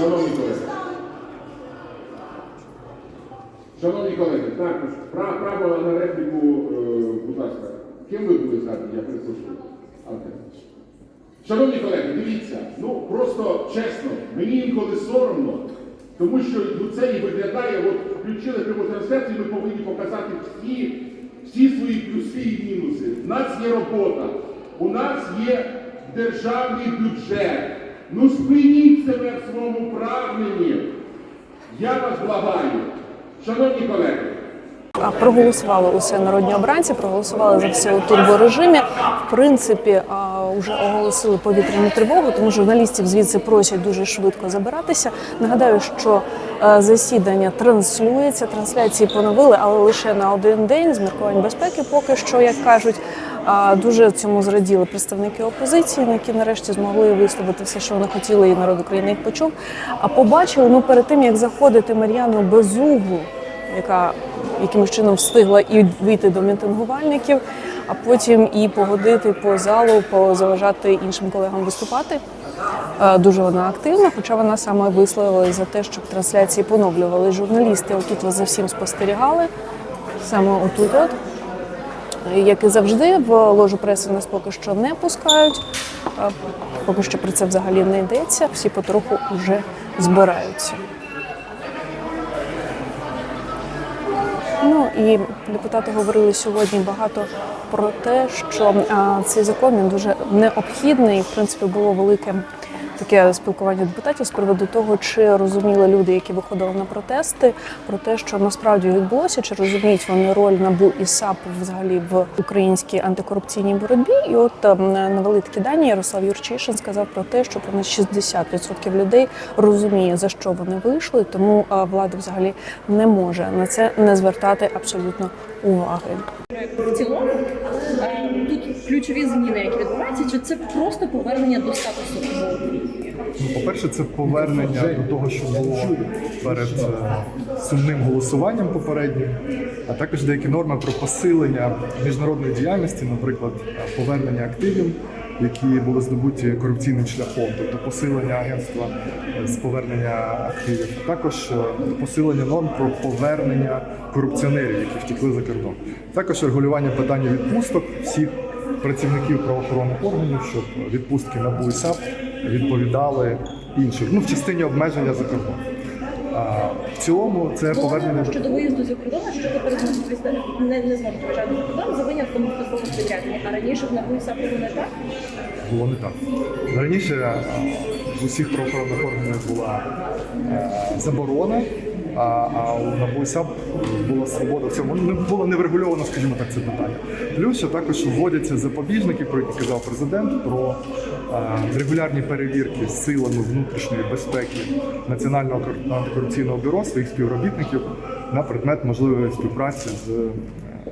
Шановні колеги. Шановні колеги, пра- право на репліку, е, будь ласка, ким ви були згадні, я перепрошую. Шановні колеги, дивіться, ну просто чесно, мені інколи соромно, тому що ну, це і виглядає, от включили пряму ми повинні показати всі, всі свої плюси і мінуси. У нас є робота, у нас є державний бюджет. Ну спиніть себе в своєму прагненні. Я вас благаю, шановні колеги. Проголосували усе народні обранці, проголосували за все у турборежимі. В принципі, вже оголосили повітряну тривогу, тому журналістів звідси просять дуже швидко забиратися. Нагадаю, що е, засідання транслюється, трансляції поновили, але лише на один день з міркувань безпеки. Поки що, як кажуть, дуже цьому зраділи представники опозиції, які нарешті змогли висловити все, що вони хотіли, і народ України їх почув. А побачили ну перед тим, як заходити Мар'яну Безуглу, яка якимось чином встигла і вийти до мітингувальників, а потім і погодити по залу, позаважати іншим колегам виступати. Дуже вона активна, хоча вона саме висловилася за те, щоб трансляції поновлювали. Журналісти отут за всім спостерігали, саме отут. От. Як і завжди, в ложу преси нас поки що не пускають. Поки що про це взагалі не йдеться. Всі потроху вже збираються. Ну і депутати говорили сьогодні багато про те, що а, цей закон він дуже необхідний. В принципі, було велике таке спілкування депутатів з приводу того, чи розуміли люди, які виходили на протести, про те, що насправді відбулося, чи розуміють вони роль НАБУ і САП взагалі в українській антикорупційній боротьбі. І от ем, навели такі дані. Ярослав Юрчишин сказав про те, що понад 60% людей розуміє за що вони вийшли, тому е, влада взагалі не може на це не звертати абсолютно уваги. в цілому ключові зміни, які відбуваються, чи це просто повернення до статусу Ну, по-перше, це повернення до того, що було перед е, сумним голосуванням попереднім, а також деякі норми про посилення міжнародної діяльності, наприклад, повернення активів, які були здобуті корупційним шляхом, тобто посилення агентства з повернення активів, а також е, посилення норм про повернення корупціонерів, які втекли за кордон. Також регулювання питання відпусток всіх працівників правоохоронних органів, щоб відпустки НАБУ і САП відповідали іншим. Ну, в частині обмеження за кордон. А, в цілому це повернення щодо виїзду за кордон, що тепер не, не зможуть виїжджати за кордон за винятком службових підрядних. А раніше в НАБУ і САП було не так? було не так. Раніше в усіх правоохоронних органах була е, заборона, а, а у НАБУ була свобода в цьому. Не було не врегульовано, скажімо так, це питання. Плюс ще також вводяться запобіжники, про які казав президент, про е, регулярні перевірки з силами внутрішньої безпеки Національного кор- антикорупційного бюро своїх співробітників на предмет можливої співпраці з е,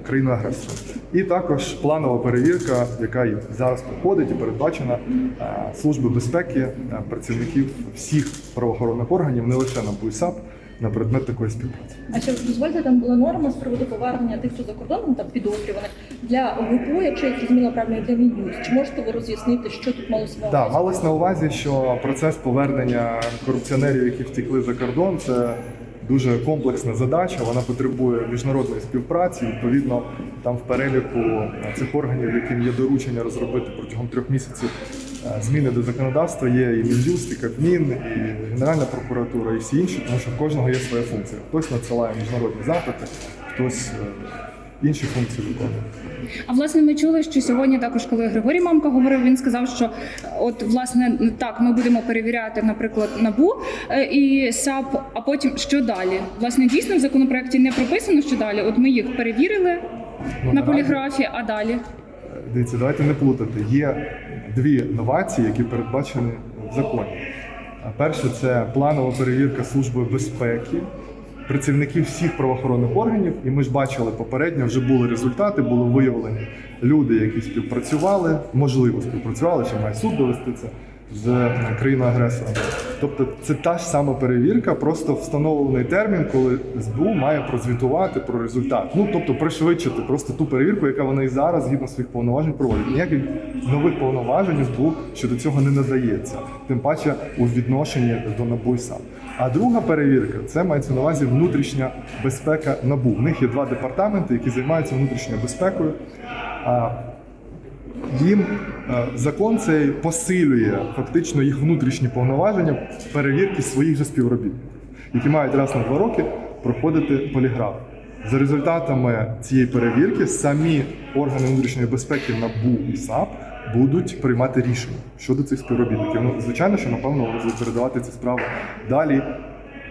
країною агресором. І також планова перевірка, яка зараз проходить і передбачена е, Служби безпеки працівників всіх правоохоронних органів, не лише НАБУ і САП, на предмет такої співпраці. А ще дозвольте, там була норма з приводу повернення тих, хто за кордоном там підозрюваних для ГПУ, якщо я зрозуміла правильно, для Мін'юз. Чи можете ви роз'яснити, що тут малося на Так, увазі? малось на увазі, що процес повернення корупціонерів, які втекли за кордон, це дуже комплексна задача. Вона потребує міжнародної співпраці. Відповідно, там в переліку цих органів, яким є доручення розробити протягом трьох місяців зміни до законодавства, є і Мін'юст, і Кабмін, і Генеральна прокуратура, і всі інші, тому що в кожного є своя функція. Хтось надсилає міжнародні запити, хтось е, інші функції виконує. А власне ми чули, що сьогодні також, коли Григорій Мамка говорив, він сказав, що от власне так, ми будемо перевіряти, наприклад, набу е, і САП, а потім що далі? Власне, дійсно в законопроекті не прописано, що далі. От ми їх перевірили Ну, на наразі- поліграфі, а далі. Дивіться, давайте не плутати. Є дві новації, які передбачені в законі. Перше це планова перевірка Служби безпеки працівників всіх правоохоронних органів. І ми ж бачили попередньо, вже були результати, були виявлені люди, які співпрацювали, можливо, співпрацювали, ще має суд довести це з е, країною-агресором. Тобто це та ж сама перевірка, просто встановлений термін, коли СБУ має прозвітувати про результат. Ну тобто пришвидшити просто ту перевірку, яка вона і зараз згідно своїх повноважень проводить. Ніяких нових повноважень СБУ щодо цього не надається, тим паче у відношенні до НАБУ і САП. А друга перевірка це мається на увазі внутрішня безпека НАБУ. В них є два департаменти, які займаються внутрішньою безпекою. А їм закон цей посилює фактично їх внутрішні повноваження перевірки своїх же співробітників, які мають раз на два роки проходити поліграф. За результатами цієї перевірки самі органи внутрішньої безпеки НАБУ і САП будуть приймати рішення щодо цих співробітників. Ну, звичайно, що напевно будуть передавати ці справи далі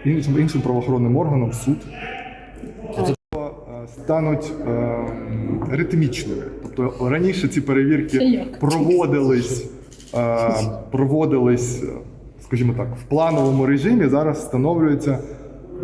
іншим іншим правоохоронним органам суд е, стануть е, ритмічними. Тобто раніше ці перевірки проводились, е, проводились, скажімо так, в плановому режимі. Зараз встановлюється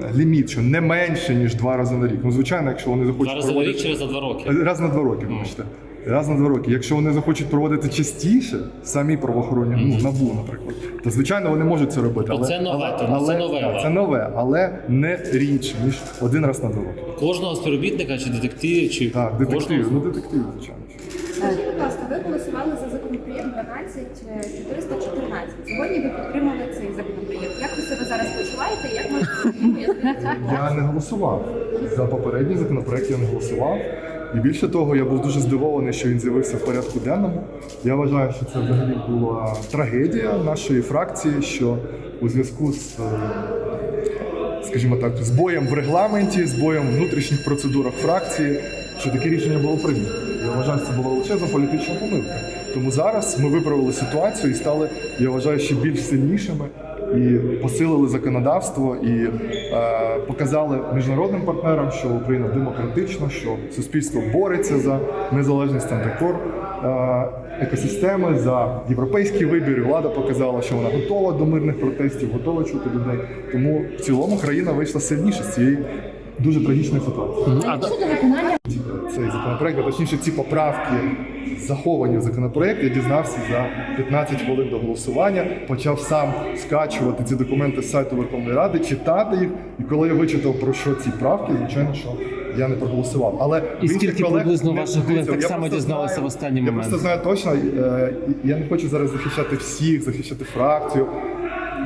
е, ліміт, що не менше ніж два рази на рік. Ну, звичайно, якщо вони захочуть Зараз за рік проводити через за два роки. раз на два роки, вибачте. Раз на два роки. Якщо вони захочуть проводити частіше, самі правоохоронні, ну набу, наприклад, то звичайно вони можуть це робити. Але Оце нове, але, тому це нове, це нове, але не рідше, ніж один раз на два роки. Кожного співробітника чи детективів, чи Так, детектив, кожного- ну детектив, звичайно. Скажіть, будь ласка, ви голосували за законопроєкт 12414. Сьогодні ви підтримали цей законопроєкт. Як ви себе зараз почуваєте? Як можете? Я не голосував за попередній законопроект. Я не голосував. І більше того, я був дуже здивований, що він з'явився в порядку денному. Я вважаю, що це взагалі була трагедія нашої фракції, що у зв'язку з, е, скажімо так, збоєм в регламенті, збоєм в внутрішніх процедурах фракції, що таке рішення було прийнято. Я вважаю, що це була величезна політична помилка. Тому зараз ми виправили ситуацію і стали, я вважаю, ще більш сильнішими і посилили законодавство і е, показали міжнародним партнерам, що Україна демократична, що суспільство бореться за незалежність антикор е, екосистеми, за європейський вибір. І влада показала, що вона готова до мирних протестів, готова чути людей. Тому в цілому країна вийшла сильніше з цієї дуже трагічної ситуації виконання цей законопроект, а точніше ці поправки заховані в законопроект. Я дізнався за 15 хвилин до голосування, почав сам скачувати ці документи з сайту Верховної Ради, читати їх. І коли я вичитав про що ці правки, звичайно, що я не проголосував. Але І скільки колег приблизно ваших колег так само просто дізналися в останній Я момент? просто знаю точно. е, Я не хочу зараз захищати всіх, захищати фракцію.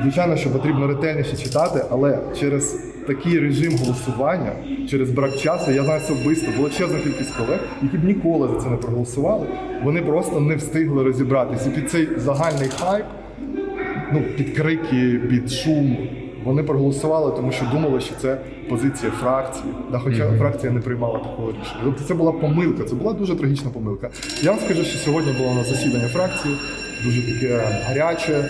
Звичайно, що потрібно ретельніше читати, але через такий режим голосування, через брак часу, я знаю особисто величезну кількість колег, які б ніколи за це не проголосували. Вони просто не встигли розібратися. І під цей загальний хайп, ну під крики, під шум. Вони проголосували, тому що думали, що це позиція фракції. Да, хоча фракція не приймала такого рішення. Тобто це була помилка, це була дуже трагічна помилка. Я вам скажу, що сьогодні було на засідання фракції, дуже таке гаряче.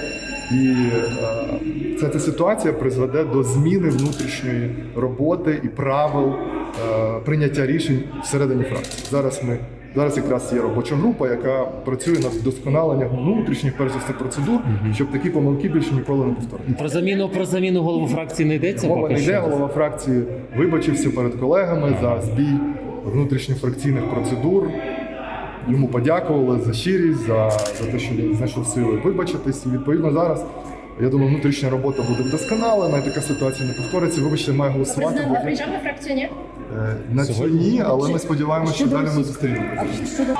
І е, ця, ця ситуація призведе до зміни внутрішньої роботи і правил е, прийняття рішень всередині фракції. Зараз ми зараз якраз є робоча група, яка працює над вдосконаленням внутрішніх перш за все процедур, щоб такі помилки більше ніколи не повторювалися. Про заміну про заміну голови фракції не йдеться Мова не йде, голова фракції вибачився перед колегами за збій внутрішньофракційних процедур. Йому подякували за щирість, за, за те, що він знайшов сили вибачитись. І відповідно зараз. Я думаю, внутрішня робота буде вдосконалена, і така ситуація не повториться. Вибачте, має голосувати. президент приїжджав на фракцію, ні? Е, На цю ні, але ми сподіваємося, що далі ми зустрінемося.